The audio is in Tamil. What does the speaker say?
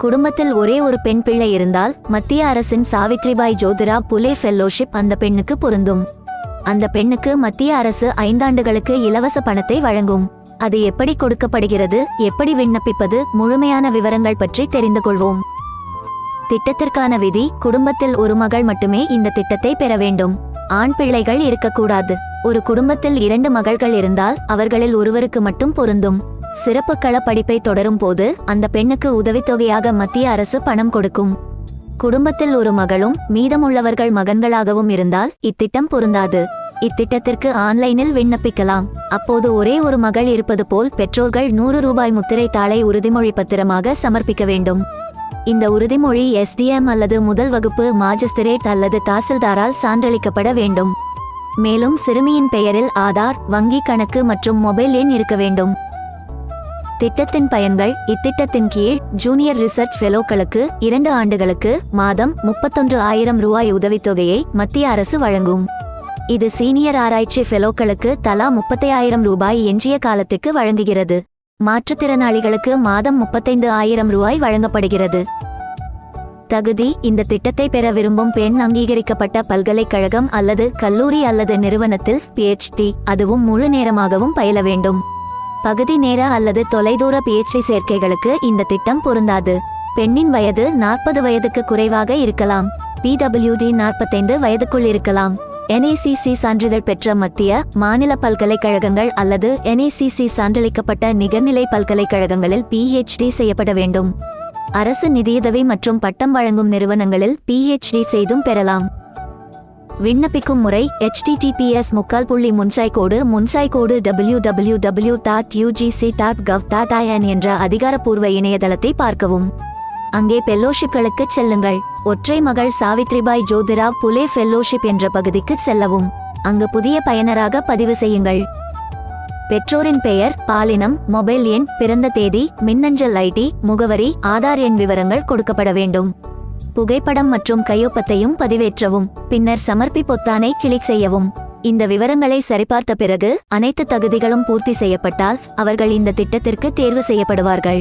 குடும்பத்தில் ஒரே ஒரு பெண் பிள்ளை இருந்தால் மத்திய அரசின் சாவித்ரிபாய் ஜோதிரா புலே ஃபெல்லோஷிப் அந்த பெண்ணுக்கு பொருந்தும். அந்த பெண்ணுக்கு மத்திய அரசு ஐந்தாண்டுகளுக்கு இலவச பணத்தை வழங்கும். அது எப்படி கொடுக்கப்படுகிறது எப்படி விண்ணப்பிப்பது முழுமையான விவரங்கள் பற்றி தெரிந்து கொள்வோம். திட்டத்திற்கான விதி குடும்பத்தில் ஒரு மகள் மட்டுமே இந்த திட்டத்தை பெற வேண்டும். ஆண் பிள்ளைகள் இருக்கக்கூடாது. ஒரு குடும்பத்தில் இரண்டு மகள்கள் இருந்தால் அவர்களில் ஒருவருக்கு மட்டும் பொருந்தும். சிறப்பு கள படிப்பை தொடரும் போது அந்த பெண்ணுக்கு உதவித்தொகையாக மத்திய அரசு பணம் கொடுக்கும். குடும்பத்தில் ஒரு மகளும் மீதமுள்ளவர்கள் மகன்களாகவும் இருந்தால் இத்திட்டம் பொருந்தாது. இத்திட்டத்திற்கு ஆன்லைனில் விண்ணப்பிக்கலாம். அப்போது ஒரே ஒரு மகள் இருப்பது போல் பெற்றோர்கள் நூறு ரூபாய் முத்திரை தாளை உறுதிமொழி பத்திரமாக சமர்ப்பிக்க வேண்டும். இந்த உறுதிமொழி எஸ்டிஎம் அல்லது முதல் வகுப்பு மாஜிஸ்திரேட் அல்லது தாசில்தாரால் சான்றளிக்கப்பட வேண்டும். மேலும் சிறுமியின் பெயரில் ஆதார் வங்கி கணக்கு மற்றும் மொபைல் எண் இருக்க வேண்டும். திட்டத்தின் பயன்கள் இத்திட்டத்தின் கீழ் ஜூனியர் ரிசர்ச் ஃபெலோக்களுக்கு இரண்டு ஆண்டுகளுக்கு மாதம் முப்பத்தொன்று ஆயிரம் ரூபாய் உதவித்தொகையை மத்திய அரசு வழங்கும். இது சீனியர் ஆராய்ச்சி ஃபெலோக்களுக்கு தலா முப்பத்தையாயிரம் ரூபாய் எஞ்சிய காலத்துக்கு வழங்குகிறது. மாற்றுத்திறனாளிகளுக்கு மாதம் முப்பத்தைந்து ஆயிரம் ரூபாய் வழங்கப்படுகிறது. தகுதி இந்த திட்டத்தை பெற விரும்பும் பெண் அங்கீகரிக்கப்பட்ட பல்கலைக்கழகம் அல்லது கல்லூரி அல்லது நிறுவனத்தில் பிஎச்டி அதுவும் முழு நேரமாகவும் பயில வேண்டும். பகுதி நேர அல்லது தொலைதூர பிஎச்டி சேர்க்கைகளுக்கு இந்த திட்டம் பொருந்தாது. பெண்ணின் வயது நாற்பது வயதுக்கு குறைவாக இருக்கலாம். பிடபிள்யூடி நாற்பத்தைந்து வயதுக்குள் இருக்கலாம். என்ஏசிசி சான்றிதழ் பெற்ற மத்திய மாநில பல்கலைக்கழகங்கள் அல்லது என்ஏசிசி சான்றளிக்கப்பட்ட நிகர்நிலை பல்கலைக்கழகங்களில் பிஹெச்டி செய்யப்பட வேண்டும். அரசு நிதியுதவி மற்றும் பட்டம் வழங்கும் நிறுவனங்களில் பிஹெச்டி செய்தும் பெறலாம். விண்ணப்பிக்கும் முறை ஹெச்டிடிபிஎஸ் முக்கால் புள்ளி முன்சாய் கோடு முன்சாய் கோடு W W W dot UGC dot gov dot IN என்ற அதிகாரப்பூர்வ இணையதளத்தை பார்க்கவும். அங்கே பெல்லோஷிப்களுக்கு செல்லுங்கள். ஒற்றை மகள் சாவித்ரிபாய் ஜோதிரா புலே ஃபெல்லோஷிப் என்ற பகுதிக்கு செல்லவும். அங்கு புதிய பயனராக பதிவு செய்யுங்கள். பெற்றோரின் பெயர் பாலினம் மொபைல் எண் பிறந்த தேதி மின்னஞ்சல் ஐடி முகவரி ஆதார் எண் விவரங்கள் கொடுக்கப்பட வேண்டும். புகைப்படம் மற்றும் கையொப்பத்தையும் பதிவேற்றவும் பின்னர் சமர்ப்பி பொத்தானை கிளிக் செய்யவும். இந்த விவரங்களை சரிபார்த்த பிறகு அனைத்து தகுதிகளும் பூர்த்தி செய்யப்பட்டால் அவர்கள் இந்த திட்டத்திற்கு தேர்வு செய்யப்படுவார்கள்.